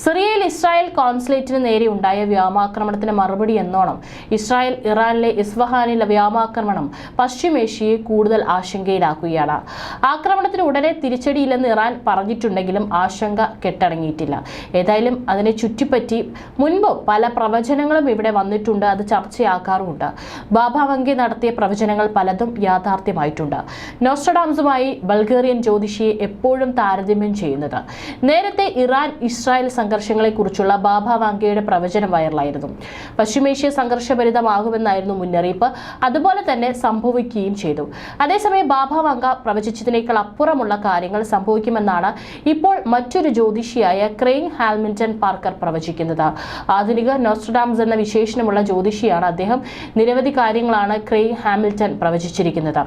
സിറിയയിൽ ഇസ്രായേൽ കോൺസുലേറ്റിന് നേരെ ഉണ്ടായ വ്യോമാക്രമണത്തിന് മറുപടി എന്നോണം. ഇസ്രായേൽ ഇറാനിലെ ഇസ്ഫഹാനിലെ വ്യോമാക്രമണം പശ്ചിമേഷ്യയെ കൂടുതൽ ആശങ്കയിലാക്കുകയാണ്. ആക്രമണത്തിന് ഉടനെ തിരിച്ചടിയില്ലെന്ന് ഇറാൻ പറഞ്ഞിട്ടുണ്ടെങ്കിലും ആശങ്ക കെട്ടടങ്ങിയിട്ടില്ല. ഏതായാലും അതിനെ ചുറ്റിപ്പറ്റി മുൻപ് പല പ്രവചനങ്ങളും ഇവിടെ വന്നിട്ടുണ്ട് അത് ചർച്ചയാക്കാറുമുണ്ട് ബാബ വങ്കി നടത്തിയ പ്രവചനങ്ങൾ പലതും യാഥാർത്ഥ്യമായിട്ടുണ്ട്. നോസ്ട്രഡാംസുമായി ബൾഗേറിയൻ ജ്യോതിഷിയെ എപ്പോഴും താരതമ്യം ചെയ്യുന്നത്. നേരത്തെ ഇറാൻ ഇസ്രായേൽ സംഘർഷങ്ങളെക്കുറിച്ചുള്ള ബാബ വാങ്കയുടെ പ്രവചനം വൈറലായിരുന്നു. പശ്ചിമേഷ്യ സംഘർഷഭരിതമാകുമെന്നായിരുന്നു മുന്നറിയിപ്പ്. അതുപോലെ തന്നെ സംഭവിക്കുകയും ചെയ്തു. അതേസമയം ബാബ വാങ്ക പ്രവചിച്ചതിനേക്കാൾ അപ്പുറമുള്ള കാര്യങ്ങൾ സംഭവിക്കുമെന്നാണ് ഇപ്പോൾ മറ്റൊരു ജ്യോതിഷിയായ ക്രെയിൻ ഹാൽമിന്റൺ പാർക്കർ പ്രവചിക്കുന്നത്. ആധുനിക നോസ്ട്രഡാംസ് എന്ന വിശേഷണമുള്ള ജ്യോതിഷിയാണ് അദ്ദേഹം. നിരവധി കാര്യങ്ങളാണ് ക്രെയിൻ ഹാമിൽട്ടൺ പ്രവചിച്ചിരിക്കുന്നത്.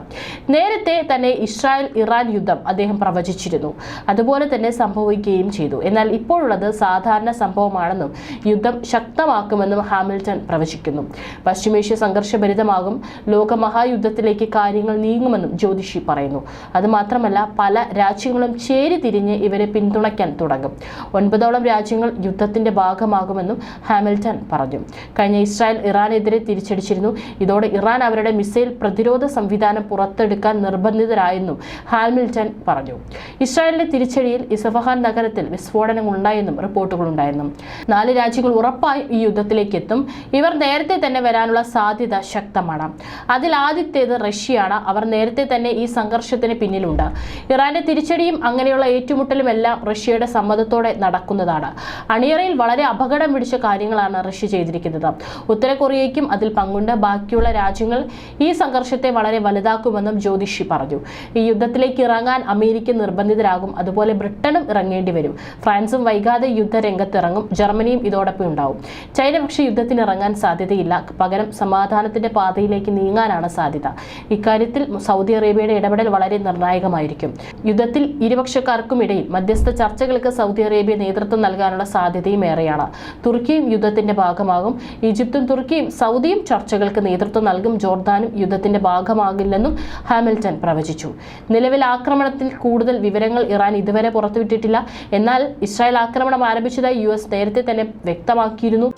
നേരത്തെ തന്നെ ഇസ്രായേൽ ഇറാൻ യുദ്ധം അദ്ദേഹം പ്രവചിച്ചിരുന്നു. അതുപോലെ തന്നെ സംഭവിക്കുകയും ചെയ്തു. എന്നാൽ ഇപ്പോഴുള്ളത് സാധാരണ സംഭവമാണെന്നും യുദ്ധം ശക്തമാക്കുമെന്നും ഹാമിൽട്ടൺ പ്രവചിക്കുന്നു. പശ്ചിമേഷ്യ സംഘർഷഭരിതമാകും ലോകമഹായുദ്ധത്തിലേക്ക് കാര്യങ്ങൾ നീങ്ങുമെന്നും ജ്യോതിഷി പറയുന്നു. അതുമാത്രമല്ല പല രാജ്യങ്ങളും ചേരി തിരിഞ്ഞ് ഇവരെ പിന്തുണയ്ക്കാൻ തുടങ്ങും. ഒൻപതോളം രാജ്യങ്ങൾ യുദ്ധത്തിന്റെ ഭാഗമാകുമെന്നും ഹാമിൽട്ടൺ പറഞ്ഞു. കഴിഞ്ഞ ഇസ്രായേൽ ഇറാനെതിരെ തിരിച്ചടിച്ചിരുന്നു. ഇതോടെ ഇറാൻ അവരുടെ മിസൈൽ പ്രതിരോധ സംവിധാനം പുറത്തെടുക്കാൻ നിർബന്ധിതരായെന്നും ഹാമിൽട്ടൺ പറഞ്ഞു. ഇസ്രായേലിന്റെ തിരിച്ചടിയിൽ ഇസഫഹാൻ നഗരത്തിൽ വിസ്ഫോടനം ഉണ്ടായെന്നും റിപ്പോർട്ടുകളുണ്ടായിരുന്നു. നാല് രാജ്യങ്ങൾ ഉറപ്പായി ഈ യുദ്ധത്തിലേക്ക് എത്തും ഇവർ നേരത്തെ തന്നെ വരാനുള്ള സാധ്യത ശക്തമാണ്. അതിൽ ആദ്യത്തേത് റഷ്യയാണ്. അവർ നേരത്തെ തന്നെ ഈ സംഘർഷത്തിന് പിന്നിലുണ്ട്. ഇറാന്റെ തിരിച്ചടിയും അങ്ങനെയുള്ള ഏറ്റുമുട്ടലും എല്ലാം റഷ്യയുടെ സമ്മതത്തോടെ നടക്കുന്നതാണ്. അണിയറയിൽ വളരെ അപകടം പിടിച്ച കാര്യങ്ങളാണ് റഷ്യ ചെയ്തിരിക്കുന്നത്. ഉത്തര കൊറിയയ്ക്കും അതിൽ പങ്കുണ്ട്. ബാക്കിയുള്ള രാജ്യങ്ങൾ ഈ സംഘർഷത്തെ വളരെ വലുതാക്കുമെന്നും ജ്യോതിഷി പറഞ്ഞു. ഈ യുദ്ധത്തിലേക്ക് ഇറങ്ങാൻ അമേരിക്ക നിർബന്ധിതരാകും. അതുപോലെ ബ്രിട്ടനും ഇറങ്ങേണ്ടി വരും. ഫ്രാൻസും വൈകാതെ യുദ്ധരംഗത്തിറങ്ങും. ജർമ്മനിയും ഇതോടൊപ്പം ഉണ്ടാവും. ചൈന പക്ഷേ യുദ്ധത്തിനിറങ്ങാൻ സാധ്യതയില്ല. പകരം സമാധാനത്തിന്റെ പാതയിലേക്ക് നീങ്ങാനാണ് സാധ്യത. ഇക്കാര്യത്തിൽ സൗദി അറേബ്യയുടെ ഇടപെടൽ വളരെ നിർണായകമായിരിക്കും. യുദ്ധത്തിൽ ഇരുപക്ഷക്കാർക്കും ഇടയിൽ മധ്യസ്ഥ ചർച്ചകൾക്ക് സൗദി അറേബ്യ നേതൃത്വം നൽകാനുള്ള സാധ്യതയും ഏറെയാണ്. തുർക്കിയും യുദ്ധത്തിന്റെ ഭാഗമാകും. ഈജിപ്തും തുർക്കിയും സൗദിയും ചർച്ചകൾക്ക് നേതൃത്വം നൽകും. ജോർദാനും യുദ്ധത്തിന്റെ ഭാഗമാകില്ലെന്നും ഹാമിൽട്ടൺ പ്രവചിച്ചു. നിലവിൽ ആക്രമണത്തിൽ കൂടുതൽ വിവരങ്ങൾ ഇറാൻ ഇതുവരെ പുറത്തുവിട്ടിട്ടില്ല. എന്നാൽ ഇസ്രായേൽ ആക്രമണം ആരംഭിച്ചതായി യു എസ് നേരത്തെ തന്നെ വ്യക്തമാക്കിയിരുന്നു.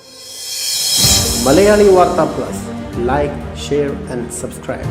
Malayali Vartha plus. Like share and subscribe